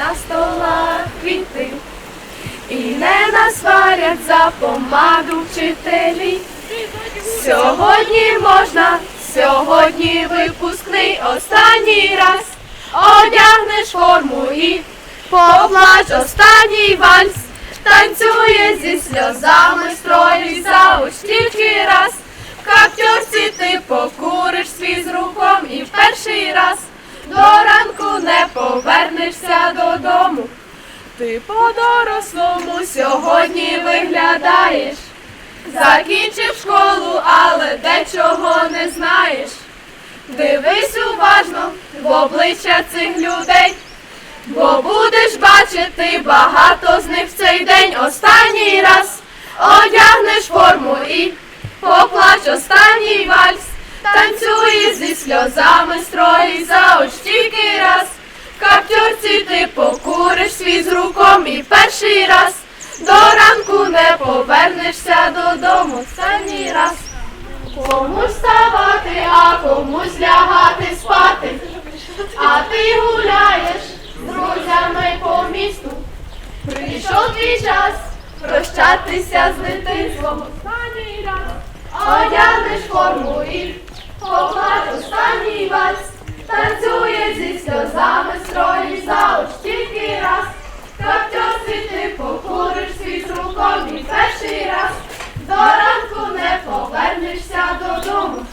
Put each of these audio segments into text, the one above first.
на столах квіти. І не насварять за помаду вчителі. Сьогодні можна, сьогодні випускний останній раз. Одягнеш форму і поплач останній вальс. Танцює зі сльозами строй за повернешся додому. Ти по-дорослому сьогодні виглядаєш. Закінчив школу, але дечого не знаєш. Дивись уважно в обличчя цих людей, бо будеш бачити багато з них в цей день останній раз. Одягнеш форму і поплач останній вальс. Танцює зі сльозами строї за. В ти покуриш свій з руком і перший раз. До ранку не повернешся додому останній раз. Комусь вставати, а комусь лягати спати. А ти гуляєш з друзями по місту. Прийшов твій час прощатися з дитинством останній раз. Одягнеш форму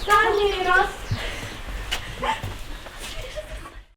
赶紧扔！